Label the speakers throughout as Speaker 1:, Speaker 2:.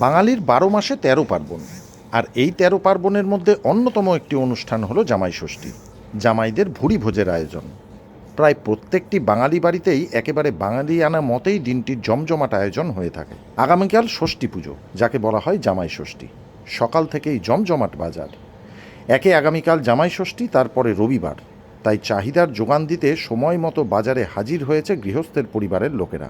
Speaker 1: বাঙালির বারো মাসে তেরো পার্বণ। আর এই তেরো পার্বণের মধ্যে অন্যতম একটি অনুষ্ঠান হলো জামাই ষষ্ঠী, জামাইদের ভুরি ভোজের আয়োজন। প্রায় প্রত্যেকটি বাঙালি বাড়িতেই একেবারে বাঙালি আনা মতেই দিনটির জমজমাট আয়োজন হয়ে থাকে। আগামীকাল ষষ্ঠী পুজো, যাকে বলা হয় জামাই ষষ্ঠী। সকাল থেকেই জমজমাট বাজার। একে আগামীকাল জামাই ষষ্ঠী, তারপরে রবিবার। তাই চাহিদার যোগান দিতে সময় মতো বাজারে হাজির হয়েছে গৃহস্থের পরিবারের লোকেরা।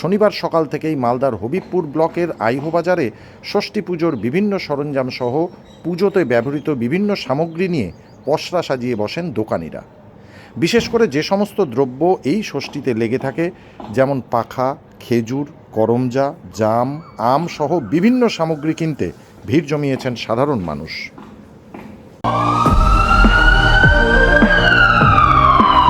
Speaker 1: শনিবার সকাল থেকেই মালদার হবিবপুর ব্লকের আইহো বাজারে ষষ্ঠী পুজোর বিভিন্ন সরঞ্জাম সহ পুজোতে ব্যবহৃত বিভিন্ন সামগ্রী নিয়ে পসরা সাজিয়ে বসেন দোকানিরা। বিশেষ করে যে সমস্ত দ্রব্য এই ষষ্ঠীতে লেগে থাকে, যেমন পাখা, খেজুর, করমজা, জাম, আম সহ বিভিন্ন সামগ্রী কিনতে ভিড় জমিয়েছেন সাধারণ মানুষ।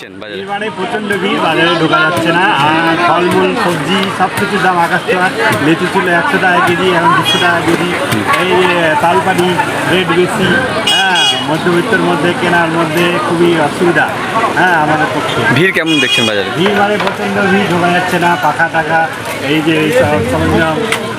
Speaker 2: দেখছেন বাজারে?
Speaker 3: এবারে প্রচণ্ড ভিড় বাজারে ঢোকা যাচ্ছে না। আর ফলমূল সবজি সব কিছুর দাম আকাশ ছোঁয়া। লেচু ছিল একশো টাকা কেজি এখন দুশো টাকা কেজি। এই যে তালপানি রেট বেশি হ্যাঁ মধ্যবিত্তের মধ্যে কেনার মধ্যে খুবই অসুবিধা হ্যাঁ আমাদের পক্ষে।
Speaker 2: ভিড় কেমন দেখছেন বাজারে?
Speaker 3: ভিড় মানে প্রচণ্ড ভিড় ঢোকা যাচ্ছে না পাখা টাকা এই যে এই সব সরঞ্জাম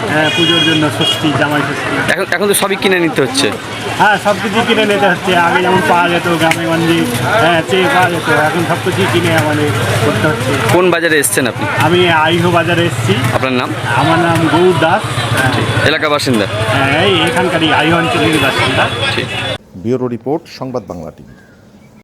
Speaker 3: হ্যাঁ, পুজোর জন্য ষষ্ঠী জামাই ষষ্ঠী।
Speaker 2: এখন এখন তো সবই কিনে নিতে হচ্ছে।
Speaker 3: হ্যাঁ সব কিছু কিনে নিতে হচ্ছে। আগে যেমন পাওয়া যেত গ্রামে গঞ্জে হ্যাঁ চেয়ে পাওয়া যেত। এখন সব কিছুই কিনে আমাদের করতে হচ্ছে।
Speaker 2: কোন বাজারে এসছেন আপনি?
Speaker 3: আমি আইহো বাজারে এসেছি।
Speaker 2: আপনার নাম?
Speaker 3: আমার নাম গৌর দাস। হ্যাঁ,
Speaker 2: এলাকা বাসিন্দা?
Speaker 3: হ্যাঁ, এই এখানকারই আইহো অঞ্চলের বাসিন্দা।
Speaker 2: ঠিক।
Speaker 1: ব্যুরো রিপোর্ট সংবাদ বাংলা টিভি।